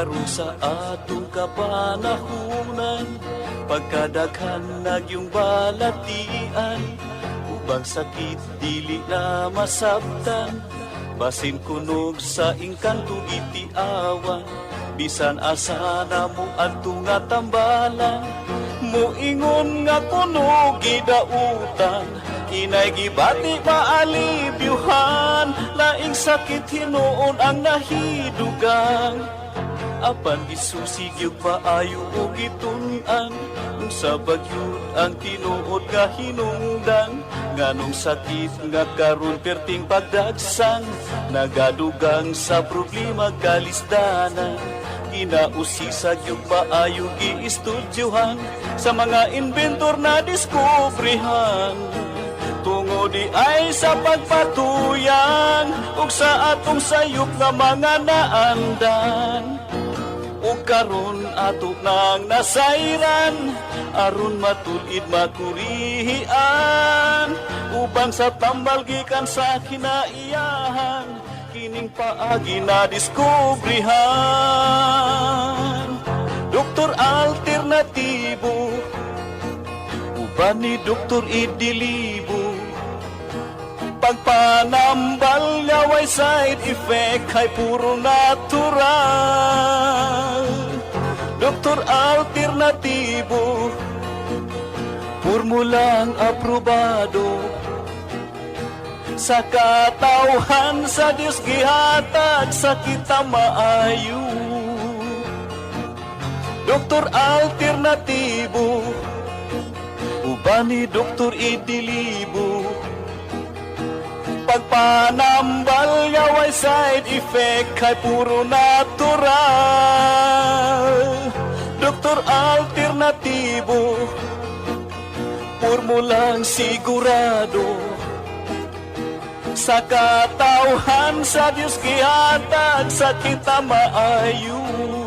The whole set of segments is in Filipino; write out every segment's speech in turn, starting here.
karon sa atong kapanahunan. Pagkadaghan nagyong balatian ubang sakit dili na masabtan. Basin kunog sa ingkanto itiawan bisan asa na mo adto nga tambalan. Muingon nga kuno gidautan Inay gibati maalibyuhan Laing sakit hinuon ang nahidugang Apan gisusig yung paayo o gitunan sa bagyod ang tinuod nga hinungdan Nganong sakit nga karon perting pagdagsang Nagadugang sa problema kalisdanan. Ginausisag yung paayong giistudyohan Sa mga inventor na diskubrihan. Tungo di ay sa pagpatuyang Ug sa atong sayop nga mga naandan O karon ato nang nasayran Aron matulid makurihian Ubang sa tambal gikan sa kinaiyahan Kining paagi na diskubrihan. Doktor alternatibo Uban ni Doktor Idilibo Pagpanambal niya way side effect Ay puro natural. Doktor alternatibo Formulang aprobado. Sa katauhan sa Diyos gihatag sa kita maayo. Doktor alternatibo Uban ni Doktor Idilibo Pagpanambal nga way side effect Kay puro natural. Doktor alternatibo. Formulang sigurado. Sa katauhan sa Diyos gihatag sa kita maayo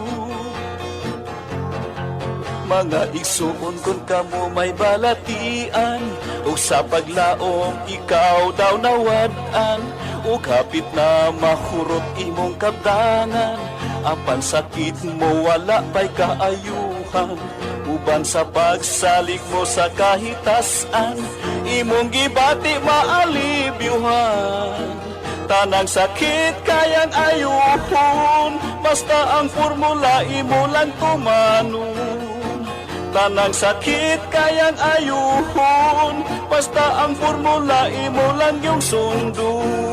Mga igsuon kung kamo may balatian. O sa paglaom ikaw daw nawadan. O kapit na mahurot imong kabdangan Apan sakit mo wala pa'y kaayuhan. Uban sa pagsalig mo sa kahitasan Imong gibati maalibyuhan Tanang sakit kayang ayuhon Basta ang formula imo lang tumanon Tanang sakit kayang ayuhon. Basta ang formula imo lang yung sundon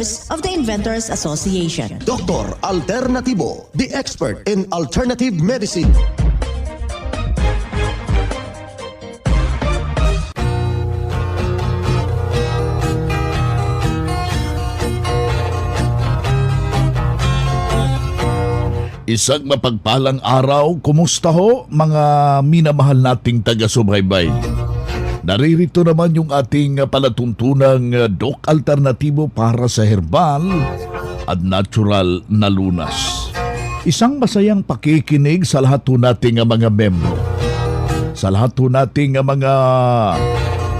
of the Inventors Association. Dr. Alternativo, the expert in alternative medicine. Isang mapagpalang araw, kumusta ho mga minamahal nating taga-subaybay? Naririto naman yung ating palatuntunang uh, dok alternatibo para sa herbal at natural na lunas. Isang masayang pakikinig sa lahat ho nating uh, mga membro. Sa lahat ho nating uh, mga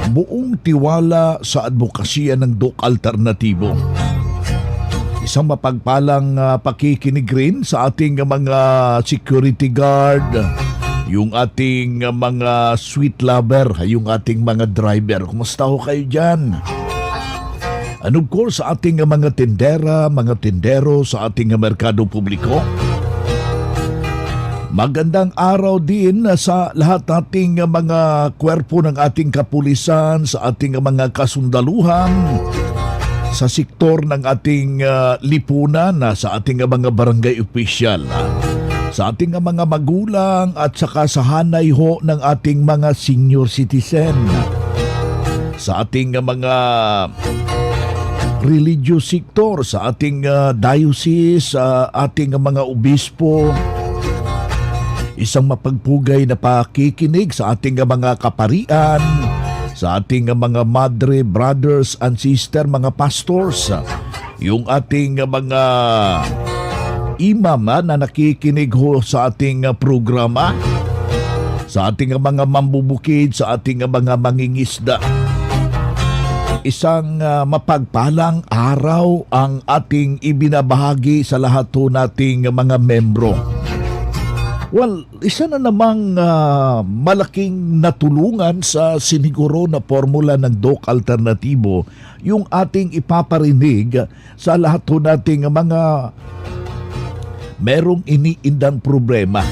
buong tiwala sa advokasya ng dok alternatibo. Isang mapagpalang pakikinig rin sa ating mga security guard, yung ating ah, mga sweet lover, yung ating mga driver. Kumusta ho kayo dyan? And of course, sa ating ah, mga tindera, mga tindero sa ating ah, merkado publiko. Magandang araw din ah, sa lahat nating ah, mga kwerpo ng ating kapulisan, sa ating ah, mga kasundaluhan, sa sektor ng ating ah, lipunan, ah, sa ating ah, mga barangay official, ah, sa ating mga magulang at saka sa hanay ho ng ating mga senior citizen, sa ating mga religious sector, sa ating ah, diocese, sa ating ah, mga obispo, isang mapagpugay na pakikinig sa ating mga kaparian, sa ating mga madre, brothers and sister, mga pastors, yung ating mga imam ah, na nakikinig ho sa ating ah, programa, sa ating mga mambubukid, sa ating mga mangingisda. Isang ah, mapagpalang araw ang ating ibinabahagi sa lahat ho nating mga membro. Well, isa na namang ah, malaking natulungan sa siniguro na formula ng DOC Alternatibo yung ating ipaparinig sa lahat ho nating mga merong iniindang problema.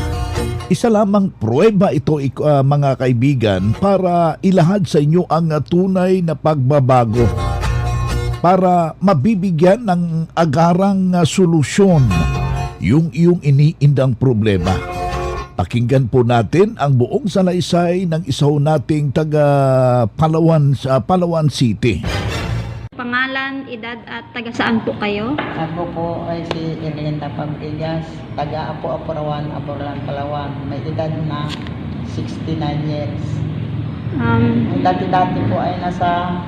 Isa lamang pruweba ito ah, mga kaibigan para ilahad sa inyo ang tunay na pagbabago para mabibigyan ng agarang ah, solusyon yung iyong iniindang problema. Pakinggan po natin ang buong salaysay ng isaw nating taga Palawan sa Palawan City. Pangalan, edad at taga saan po kayo? Ako po ay si Erlinda Fabregas, taga Apo Apurawan, Apuran, Palawan. May edad na 69 years. Um, dati-dati po ay nasa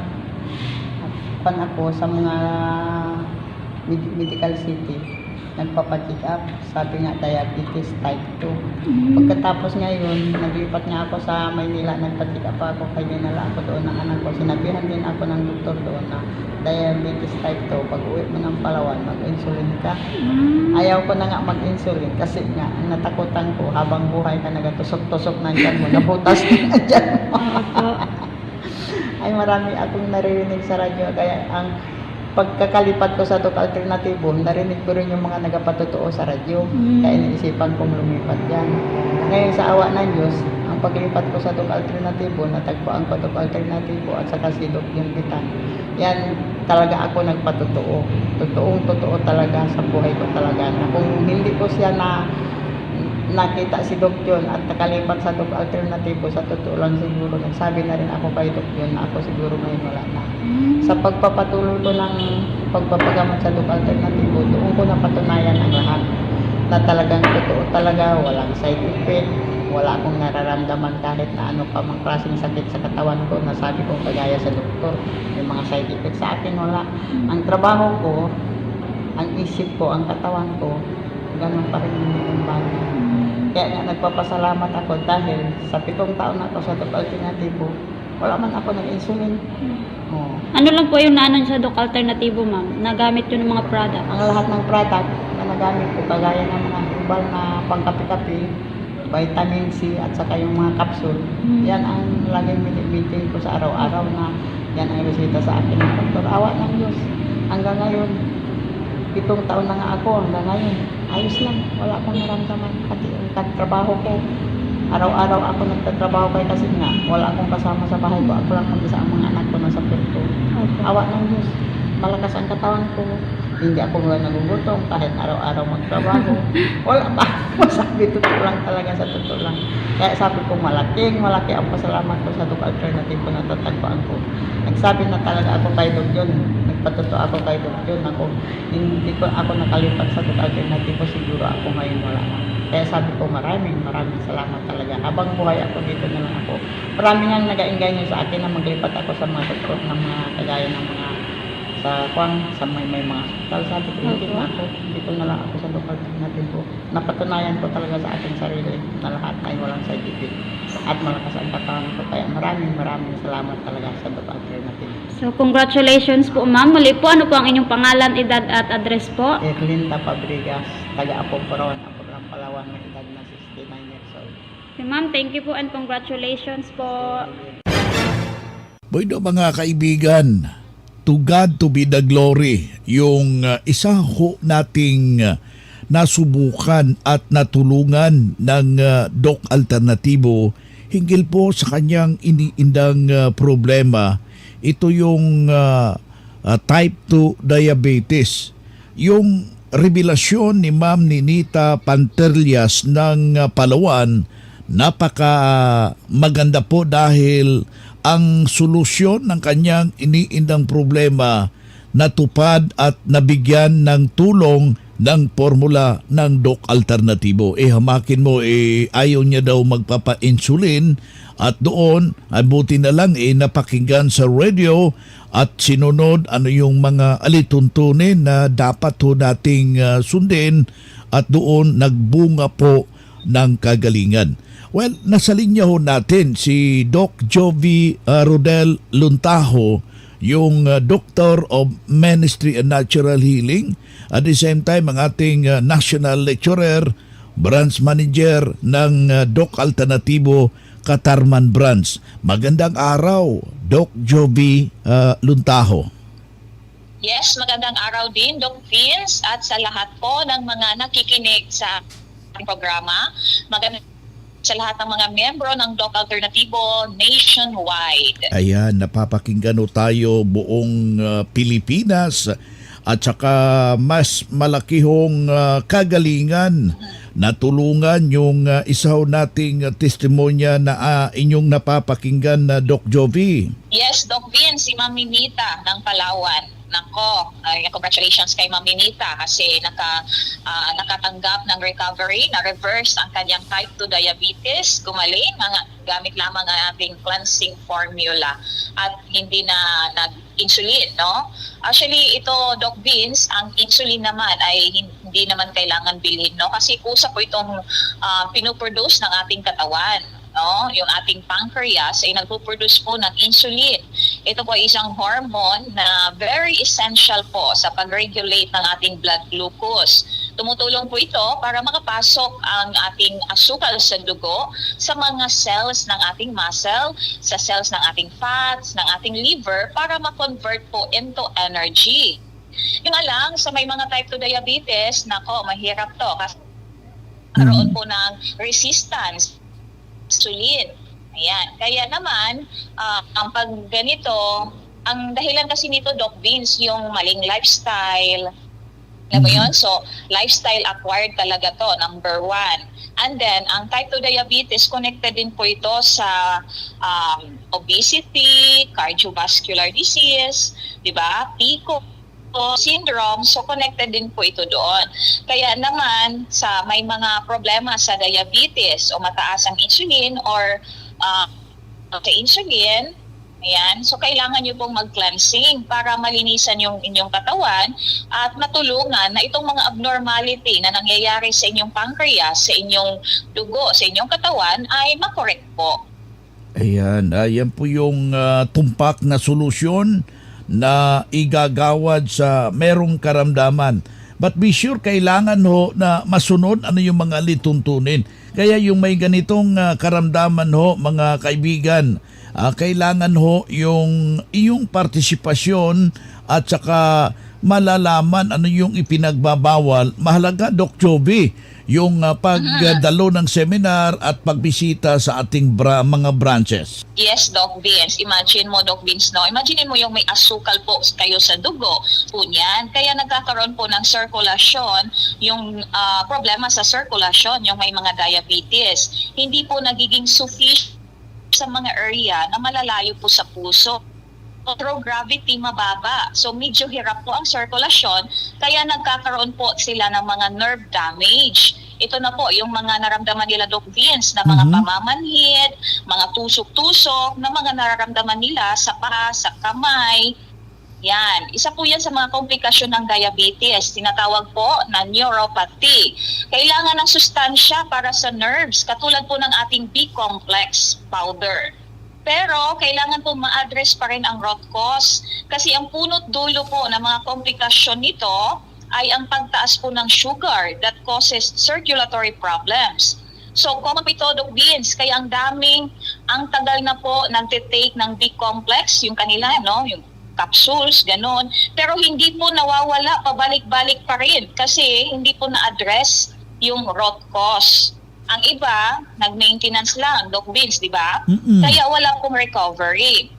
pan ako sa mga med- medical city. Nagpapacheck up, sabi nga diabetes type 2. Pagkatapos ngayon, naglipat nga ako sa Maynila, nagpacheck up ako, kaya dinala ako doon ng anak ko. Sinabihan din ako ng doktor doon na diabetes type 2, pag uwi mo ng Palawan, mag-insulin ka. Ayaw ko na nga mag-insulin kasi nga, natakutan ko, habang buhay ka nagatusok-tusok na dyan mo, nabutas na dyan mo. Ay marami akong naririnig sa radyo, kaya ang pagkakalipat ko sa Tok Alternatibo, narinig ko rin yung mga nagapatotoo sa radyo. Kaya naisipan kong lumipat dyan. Ngayon sa awa ng Diyos, ang paglipat ko sa Tok Alternatibo, natagpuan ko Tok Alternatibo at saka si Dok yung Bitan. Yan talaga ako nagpatotoo. Totoong totoo talaga sa buhay ko talaga. Na kung hindi ko siya na nakita si Doc John at nakalipat sa Doc Alternatibo, sa totoo lang siguro, nagsabi na rin ako kay Doc John na ako siguro ngayon wala na. Sa pagpapatuloy ko ng pagpapagamot sa Doc Alternatibo, doon ko napatunayan ang lahat na talagang totoo talaga, walang side effect, wala akong nararamdaman kahit na ano pa mang klaseng sakit sa katawan ko, nasabi ko kagaya sa doktor, may mga side effect sa akin, wala. Ang trabaho ko, ang isip ko, ang katawan ko, ganun pa rin yung bago. Kaya nga nagpapasalamat ako dahil sa pitong taon na ako sa Doc Alternatibo, wala man ako nag-insulin. Oh. ano lang po yung naanon sa Doc Alternatibo, ma'am? Nagamit yun ng mga product. Ang lahat ng product na nagamit ko, kagaya ng mga herbal na pangkapi-kapi, vitamin C at saka yung mga capsule, yan ang laging maintain ko sa araw-araw na yan ang resita sa akin ng doktor. Awa ng Diyos. Hanggang ngayon, pitong taon na nga ako hanggang ngayon. Ayos lang. Wala akong naramdaman. Pati ang katrabaho ko. Araw-araw ako nagtatrabaho kay kasi nga wala akong kasama sa bahay ko. Ako lang mag-isa ang mga anak ko nasa Puerto. Awa ng Diyos. Malakas ang katawan ko. hindi ako nga nagugutom kahit araw-araw magtrabaho. Wala pa masabi, totoo lang talaga sa totoo lang. Kaya sabi ko, malaking, malaki ang pasalamat ko sa Doc Alternative na tatagpuan ko. Nagsabi na talaga ako kay Doc John, nagpatuto ako kay Doc John, ako, hindi ko ako nakalipat sa Doc Alternative siguro ako ngayon wala na. Kaya sabi ko, maraming, maraming salamat talaga. Habang buhay ako, dito na lang ako. Marami nga nag-aingay niyo sa akin na maglipat ako sa mga doktor ng mga kagaya ng mga sa kwan, sa may, may mga hospital. Sabi ko, hindi na ako. Dito na lang ako sa doktor natin po. Napatunayan ko talaga sa aking sarili na lahat ay walang side effect. At malakas ang katawan ko. Kaya maraming maraming salamat talaga sa doktor. So, congratulations po, ma'am. Muli po, ano po ang inyong pangalan, edad at address po? Erlinda Fabregas, taga Apomporon, Apomporon, Palawan, may edad na 69 years old. Okay, ma'am, thank you po and congratulations po. Bueno mga kaibigan, to God to be the glory, yung uh, isa ho nating uh, nasubukan at natulungan ng uh, Doc Alternatibo hinggil po sa kanyang iniindang uh, problema. Ito yung uh, uh, type 2 diabetes. Yung revelasyon ni Ma'am Ninita Panterlias ng uh, Palawan napaka maganda po dahil ang solusyon ng kanyang iniindang problema natupad at nabigyan ng tulong ng formula ng Doc Alternatibo. Eh hamakin mo, eh ayaw niya daw magpapa-insulin at doon, ay buti na lang eh napakinggan sa radio at sinunod ano yung mga alituntunin na dapat ho nating ah, sundin at doon nagbunga po ng kagalingan. Well, nasa linya ho natin si Doc Jovi uh, Rodel Luntaho, yung uh, Doctor of Ministry and Natural Healing. At the same time, ang ating uh, National Lecturer, Branch Manager ng uh, Doc Alternatibo Katarman Branch. Magandang araw, Doc Jovi uh, Luntaho. Yes, magandang araw din, Doc Vince, at sa lahat po ng mga nakikinig sa programa. Magandang sa lahat ng mga miyembro ng Doc Alternatibo nationwide. Ayan, napapakinggan tayo buong uh, Pilipinas at saka mas malaki hong uh, kagalingan na tulungan yung uh, isa ho nating uh, testimonya na uh, inyong napapakinggan na Doc Jovi. Yes, Doc Vince, si Ma'am Minita ng Palawan. Nako, ay, congratulations kay Ma'am Minita kasi naka, ah, nakatanggap ng recovery, na-reverse ang kanyang type 2 diabetes, gumaling, mga gamit lamang ang ating cleansing formula at hindi na nag-insulin, no? Actually, ito, Doc Vince, ang insulin naman ay hindi naman kailangan bilhin, no? Kasi kusa po itong ah, pinuproduce ng ating katawan no, yung ating pancreas ay nagpo-produce po ng insulin. Ito po isang hormone na very essential po sa pag-regulate ng ating blood glucose. Tumutulong po ito para makapasok ang ating asukal sa dugo sa mga cells ng ating muscle, sa cells ng ating fats, ng ating liver para ma-convert po into energy. Yung lang, sa may mga type 2 diabetes, nako, mahirap to kasi karoon po ng resistance insulin. Ayan. Kaya naman, ah, ang pag ganito, ang dahilan kasi nito, Doc Vince, yung maling lifestyle. Alam mo yun? So, lifestyle acquired talaga to, number one. And then, ang type 2 diabetes, connected din po ito sa um, obesity, cardiovascular disease, di ba? PICO, syndrome, so connected din po ito doon. Kaya naman, sa may mga problema sa diabetes o mataas ang insulin or uh, sa insulin, Ayan. So, kailangan nyo pong mag-cleansing para malinisan yung inyong katawan at matulungan na itong mga abnormality na nangyayari sa inyong pancreas, sa inyong dugo, sa inyong katawan ay makorek po. Ayan, ayan po yung ah, tumpak na solusyon na igagawad sa merong karamdaman. But be sure, kailangan ho na masunod ano yung mga lituntunin. Kaya yung may ganitong ah, karamdaman ho, mga kaibigan, ah, kailangan ho yung iyong partisipasyon at saka malalaman ano yung ipinagbabawal, mahalaga, Doc Joby, yung uh, pagdalo ng seminar at pagbisita sa ating bra- mga branches. Yes, Doc Vince. Imagine mo, Doc Vince, no? Imagine mo yung may asukal po kayo sa dugo po niyan. Kaya nagkakaroon po ng circulation, yung ah, problema sa circulation, yung may mga diabetes. Hindi po nagiging sufficient sa mga area na malalayo po sa puso. Through gravity mababa. So medyo hirap po ang sirkulasyon kaya nagkakaroon po sila ng mga nerve damage. Ito na po yung mga naramdaman nila Doc Vince na mga Mhm. pamamanhid, mga tusok-tusok na mga nararamdaman nila sa paa, sa kamay. Yan. Isa po yan sa mga komplikasyon ng diabetes. Tinatawag po na neuropathy. Kailangan ng sustansya para sa nerves, katulad po ng ating B-complex powder. Pero kailangan po ma-address pa rin ang root cause kasi ang punot dulo po ng mga komplikasyon nito ay ang pagtaas po ng sugar that causes circulatory problems. So, common ito, Doc Beans, kaya ang daming, ang tagal na po nagtitake ng B-complex, yung kanila, no, yung capsules, ganon. Pero hindi po nawawala, pabalik-balik pa rin kasi hindi po na-address yung root cause. Ang iba, nag-maintenance lang, Doc Beans, di ba? Mm-mm. Kaya wala pong recovery.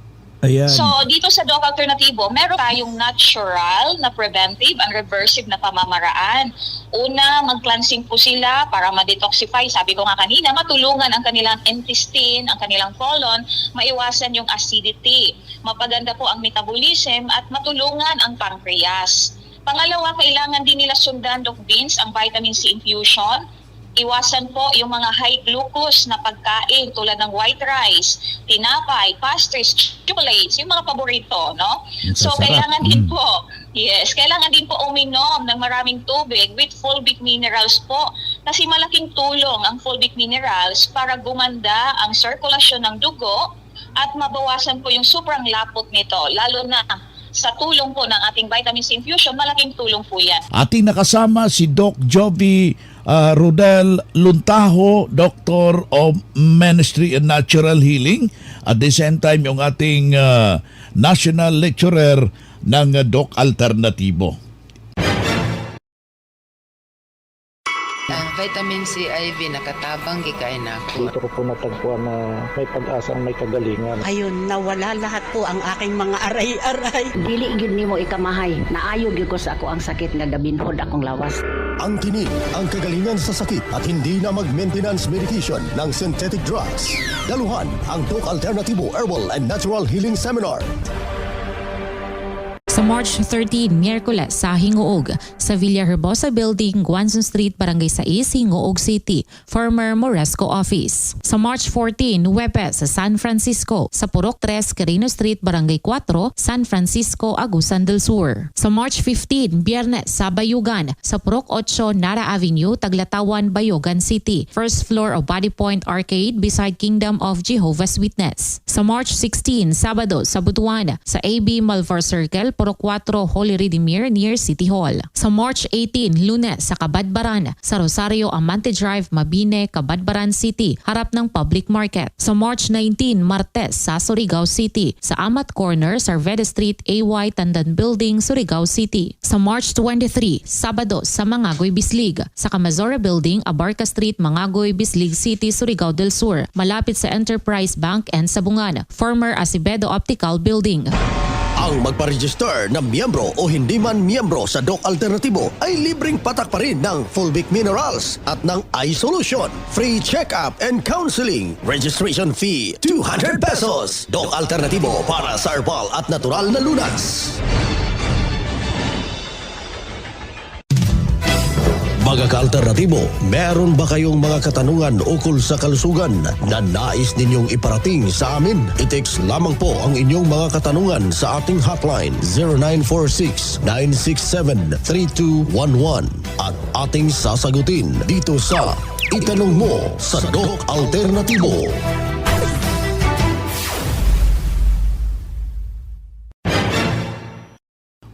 Ayan. So, dito sa Doc Alternativo, meron tayong natural na preventive and reversive na pamamaraan. Una, mag-cleansing po sila para ma-detoxify. Sabi ko nga kanina, matulungan ang kanilang intestine, ang kanilang colon, maiwasan yung acidity. Mapaganda po ang metabolism at matulungan ang pancreas. Pangalawa, kailangan din nila sundan, Doc Vince, ang vitamin C infusion Iwasan po yung mga high glucose na pagkain tulad ng white rice, tinapay, pastries, chocolates, yung mga paborito, no? So, kailangan din Mm. po, yes, kailangan din po uminom ng maraming tubig with fulvic minerals po. Kasi malaking tulong ang fulvic minerals para gumanda ang sirkulasyon ng dugo at mabawasan po yung sobrang lapot nito, lalo na sa tulong po ng ating vitamin C infusion, malaking tulong po yan. Ating nakasama si Doc Joby uh, Rodel Luntaho, Doctor of Ministry and Natural Healing. At the same time, yung ating uh, National Lecturer ng uh, Doc Alternativo. Ang vitamin C IV nakatabang gikain ako. Dito ko po natagpuan na may pag-asa ang may kagalingan. Ayun, nawala lahat po ang aking mga aray-aray. Dili gyud nimo ikamahay. Naayo gyud ko sa ako ang sakit nga gabinhod akong lawas. Ang tinig, ang kagalingan sa sakit at hindi na mag-maintenance medication ng synthetic drugs. Daluhan ang Doc Alternativo Herbal and Natural Healing Seminar. Sa March 13, Miyerkules sa Hinguog, sa Villa Herbosa Building, Guanzon Street, Barangay 6, Hinguog City, former Moresco Office. Sa March 14, Huwebes sa San Francisco, sa Purok 3, Carino Street, Barangay 4, San Francisco, Agusan del Sur. Sa March 15, Biyernes sa Bayugan, sa Purok 8, Nara Avenue, Taglatawan, Bayogan City, first floor of Body Point Arcade beside Kingdom of Jehovah's Witness. Sa March 16, Sabado, sa Butuan, sa AB Malvar Circle, Purok 4, Holy Redeemer near City Hall. Sa March 18, Lunes, sa Kabadbaran, sa Rosario Amante Drive, Mabine, Kabadbaran City, harap ng Public Market. Sa March 19, Martes, sa Surigao City, sa Amat Corner, Sarveda Street, AY Tandan Building, Surigao City. Sa March 23, Sabado, sa Mangagoy Bislig, sa Camazora Building, Abarca Street, Mangagoy, Bislig City, Surigao del Sur, malapit sa Enterprise Bank and Sabungan, former Acevedo Optical Building. Ang magpa-register na miyembro o hindi man miyembro sa Doc Alternativo ay libreng patak pa rin ng Fulvic Minerals at ng iSolution. Free check-up and counseling. Registration fee, 200 pesos. Doc Alternativo para sa herbal at natural na lunas. Mga ka-alternatibo, meron ba kayong mga katanungan ukol sa kalusugan na nais ninyong iparating sa amin? I-text lamang po ang inyong mga katanungan sa ating hotline 0946-967-3211 at ating sasagutin dito sa Itanong Mo sa Doc Alternatibo.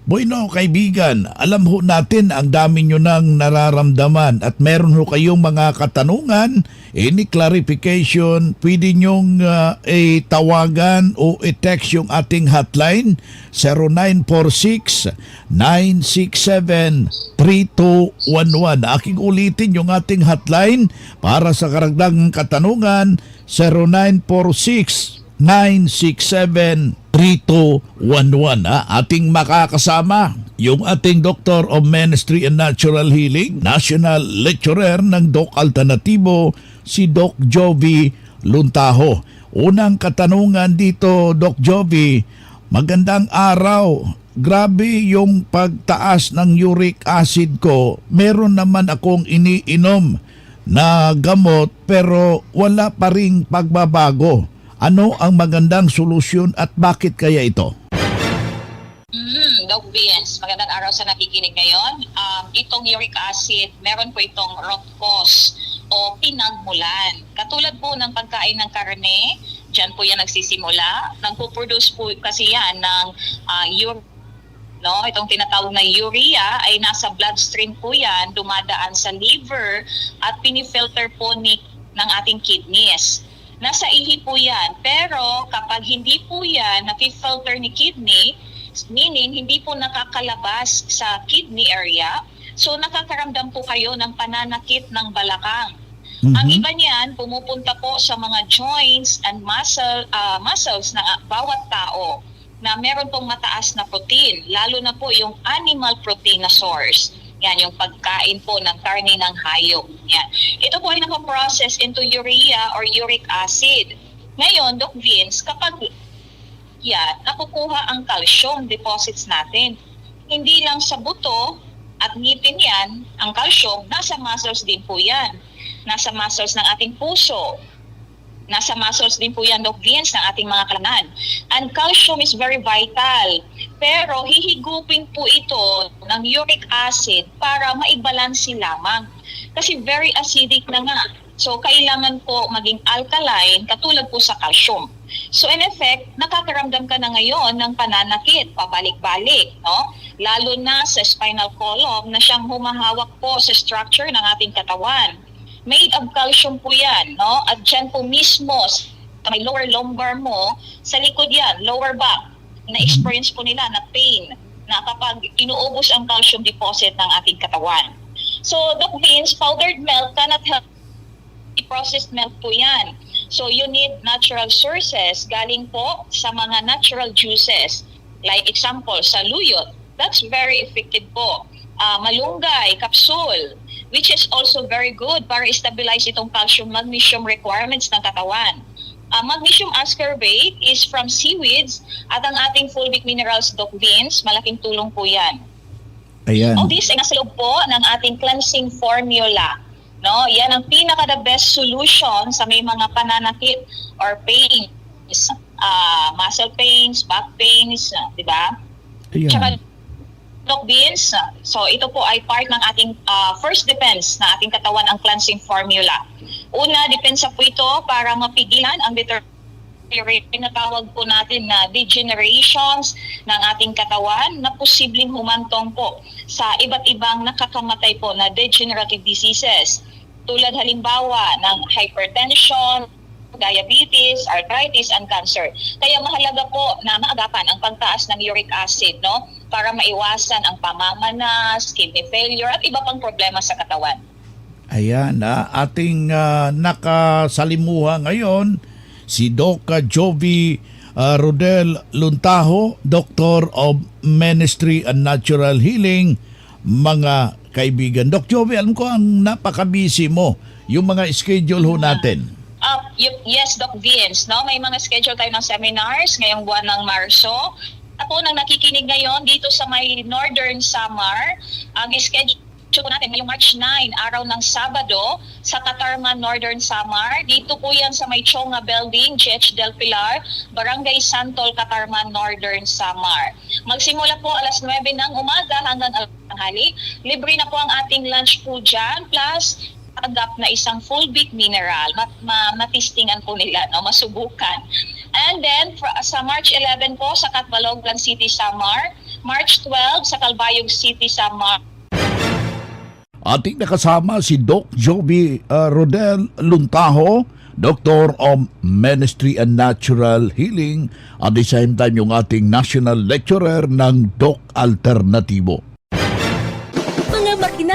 Bueno, kaibigan, alam ho natin ang dami nyo nang nararamdaman at meron ho kayong mga katanungan, any clarification, pwede nyong uh, tawagan o i-text yung ating hotline 0946-967-3211. Aking ulitin yung ating hotline para sa karagdagang katanungan 0946 967-3211. Ha? Ating makakasama yung ating Doctor of Ministry and Natural Healing, National Lecturer ng Doc Alternativo, si Doc Jovi Luntaho. Unang katanungan dito, Doc Jovi, magandang araw. Grabe yung pagtaas ng uric acid ko. Meron naman akong iniinom na gamot pero wala pa ring pagbabago. Ano ang magandang solusyon at bakit kaya ito? Mm, Doc Vince, magandang araw sa nakikinig ngayon. Um, itong uric acid, meron po itong root cause o pinagmulan. Katulad po ng pagkain ng karne, dyan po yan nagsisimula. Nagpo-produce po kasi yan ng uh, uric no itong tinatawag na urea ay nasa bloodstream po yan dumadaan sa liver at pinifilter po ni ng ating kidneys nasa ihi po yan. Pero kapag hindi po yan nafi-filter ni kidney meaning hindi po nakakalabas sa kidney area so nakakaramdam po kayo ng pananakit ng balakang. Ang iba niyan pumupunta po sa mga joints and muscle ah, muscles ng ah, bawat tao na meron pong mataas na protein, lalo na po yung animal protein na source. Yan, yung pagkain po ng karne ng hayop. Yan. Ito po ay napaprocess into urea or uric acid. Ngayon, Doc Vince, kapag yan, nakukuha ang calcium deposits natin. Hindi lang sa buto at ngipin yan, ang calcium, nasa muscles din po yan. Nasa muscles ng ating puso, Nasa muscles din po yan, Doc Vince, ng ating mga kalanan. And calcium is very vital. Pero hihigupin po ito ng uric acid para maibalansi lamang. Kasi very acidic na nga. So kailangan po maging alkaline katulad po sa calcium. So in effect, nakakaramdam ka na ngayon ng pananakit, pabalik-balik, no? Lalo na sa spinal column na siyang humahawak po sa structure ng ating katawan made of calcium po yan, no? At dyan po mismo, may lower lumbar mo, sa likod yan, lower back, na-experience po nila na pain na kapag inuubos ang calcium deposit ng ating katawan. So, Doc Vince, powdered milk cannot help processed milk po yan. So, you need natural sources galing po sa mga natural juices. Like example, sa luyot. That's very effective po. Ah, malunggay, kapsul, which is also very good para stabilize itong calcium magnesium requirements ng katawan. Uh, magnesium ascorbate is from seaweeds at ang ating fulvic minerals doc beans, malaking tulong po yan. Ayan. All these ay nasa loob po ng ating cleansing formula. No, yan ang pinaka the best solution sa may mga pananakit or pains, ah, muscle pains, back pains, ah, di ba? Ayan. Tsaka Doc Beans, so ito po ay part ng ating ah, first defense na ating katawan ang cleansing formula. Una, depensa po ito para mapigilan ang deterioration na tawag po natin na degenerations ng ating katawan na posibleng humantong po sa iba't ibang nakakamatay po na degenerative diseases tulad halimbawa ng hypertension, diabetes, arthritis, and cancer. Kaya mahalaga po na maagapan ang pagtaas ng uric acid no para maiwasan ang pamamanas, kidney failure at iba pang problema sa katawan. Ayan, ah, ating ah, nakasalimuha ngayon si Doc Jovi ah, Rodel Luntaho, Doctor of Ministry and Natural Healing, mga kaibigan. Doc Jovi, alam ko ang napaka-busy mo, yung mga schedule ho natin. Uh, yes, Doc Vince, no? may mga schedule tayo ng seminars ngayong buwan ng Marso. Ako nang nakikinig ngayon dito sa may Northern Samar, ang schedule po natin ngayong March 9, araw ng Sabado, sa Katarman, Northern Samar. Dito po yan sa may Chonga Building, GH Del Pilar, Barangay Santol, Katarman, Northern Samar. Magsimula po alas 9 ng umaga hanggang alas tanghali. Libre na po ang ating lunch po dyan, plus tanggap na isang full big mineral, mat, ma, matistingan po nila, no, masubukan. And then, sa March 11 po, sa Catbalogan City, Samar, March 12 sa Calbayog City sa Mar- Ating nakasama si Doc Joby uh, Rodel Luntaho, Doctor of Ministry and Natural Healing at the same time yung ating National Lecturer ng Doc Alternatibo.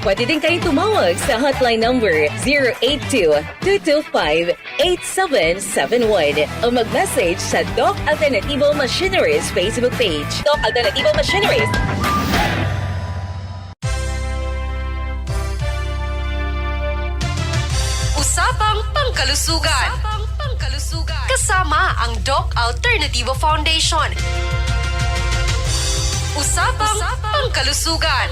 Pwede din kayong tumawag sa hotline number 082-225-8771 o mag-message sa Doc Alternativo Machineries Facebook page. Doc Alternativo Machineries. Usapang Pangkalusugan. Kasama ang Doc Alternativo Foundation. Usapang, Pangkalusugan.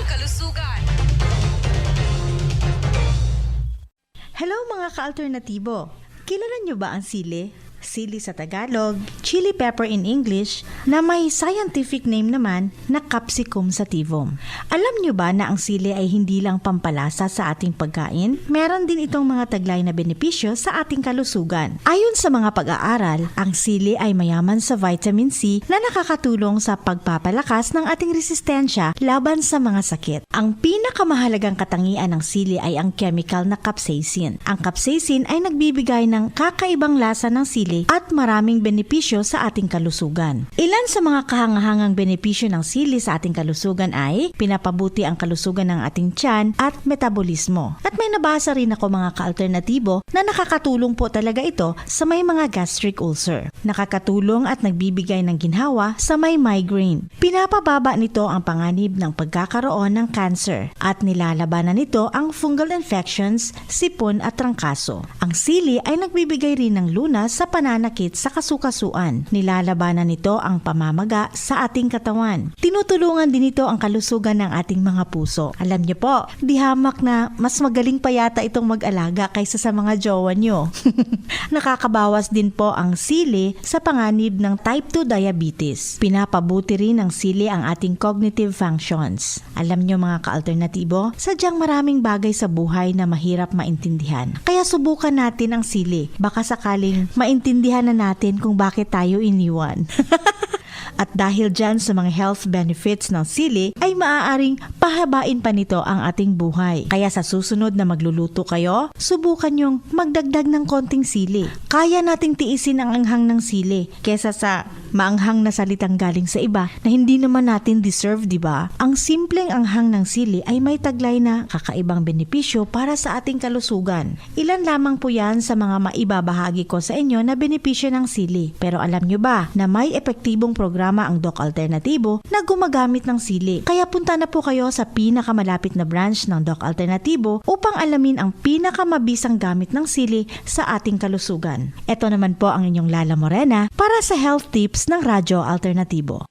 Hello mga ka-alternatibo! Kilala nyo ba ang sili? Sili sa Tagalog, chili pepper in English, na may scientific name naman na Capsicum sativum. Alam nyo ba na ang sili ay hindi lang pampalasa sa ating pagkain? Meron din itong mga taglay na benepisyo sa ating kalusugan. Ayon sa mga pag-aaral, ang sili ay mayaman sa vitamin C na nakakatulong sa pagpapalakas ng ating resistensya laban sa mga sakit. Ang pinakamahalagang katangian ng sili ay ang chemical na capsaicin. Ang capsaicin ay nagbibigay ng kakaibang lasa ng sili at maraming benepisyo sa ating kalusugan. Ilan sa mga kahangahangang benepisyo ng sili sa ating kalusugan ay pinapabuti ang kalusugan ng ating tiyan at metabolismo. At may nabasa rin ako mga ka-alternatibo na nakakatulong po talaga ito sa may mga gastric ulcer. Nakakatulong at nagbibigay ng ginhawa sa may migraine. Pinapababa nito ang panganib ng pagkakaroon ng cancer at nilalabanan nito ang fungal infections, sipon at trangkaso. Ang sili ay nagbibigay rin ng lunas sa pananakit sa kasukasuan. Nilalabanan nito ang pamamaga sa ating katawan. Tinutulungan din ito ang kalusugan ng ating mga puso. Alam niyo po, di hamak na mas magaling pa yata itong mag-alaga kaysa sa mga jowa nyo. Nakakabawas din po ang sili sa panganib ng type 2 diabetes. Pinapabuti rin ng sili ang ating cognitive functions. Alam nyo mga ka-alternatibo, sadyang maraming bagay sa buhay na mahirap maintindihan. Kaya subukan natin ang sili. Baka sakaling maintindihan na natin kung bakit tayo iniwan. At dahil dyan sa mga health benefits ng sili, ay maaaring pahabain pa nito ang ating buhay. Kaya sa susunod na magluluto kayo, subukan yung magdagdag ng konting sili. Kaya nating tiisin ang anghang ng sili kesa sa maanghang na salitang galing sa iba na hindi naman natin deserve, di ba? Ang simpleng anghang ng sili ay may taglay na kakaibang benepisyo para sa ating kalusugan. Ilan lamang po yan sa mga maibabahagi ko sa inyo na benepisyo ng sili. Pero alam nyo ba na may epektibong programa ang Doc Alternatibo na gumagamit ng sili. Kaya punta na po kayo sa pinakamalapit na branch ng Doc Alternatibo upang alamin ang pinakamabisang gamit ng sili sa ating kalusugan. Ito naman po ang inyong Lala Morena para sa health tips ng Radyo Alternatibo.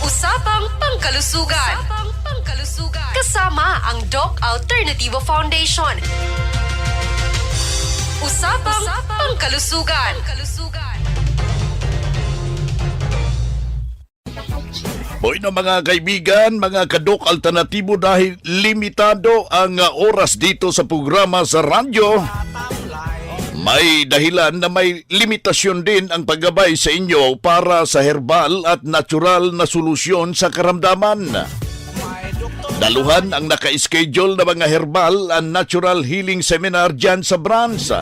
Usapang Pangkalusugan. Kasama ang Doc Alternativo Foundation. Usapang, Pangkalusugan. Boy na mga kaibigan, mga kadok alternatibo dahil limitado ang uh, oras dito sa programa sa radyo. May dahilan na may limitasyon din ang paggabay sa inyo para sa herbal at natural na solusyon sa karamdaman. Daluhan ang naka-schedule na mga herbal and natural healing seminar dyan sa branch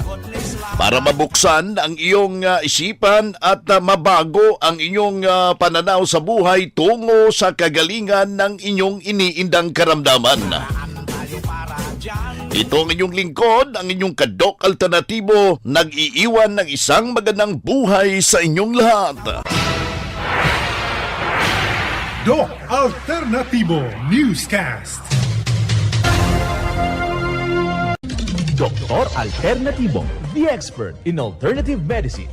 para mabuksan ang iyong uh, isipan at uh, mabago ang inyong uh, pananaw sa buhay tungo sa kagalingan ng inyong iniindang karamdaman. Ito ang inyong lingkod, ang inyong kadok alternatibo, nag-iiwan ng isang magandang buhay sa inyong lahat. Doc Alternativo Newscast. Doktor Alternativo, the expert in alternative medicine.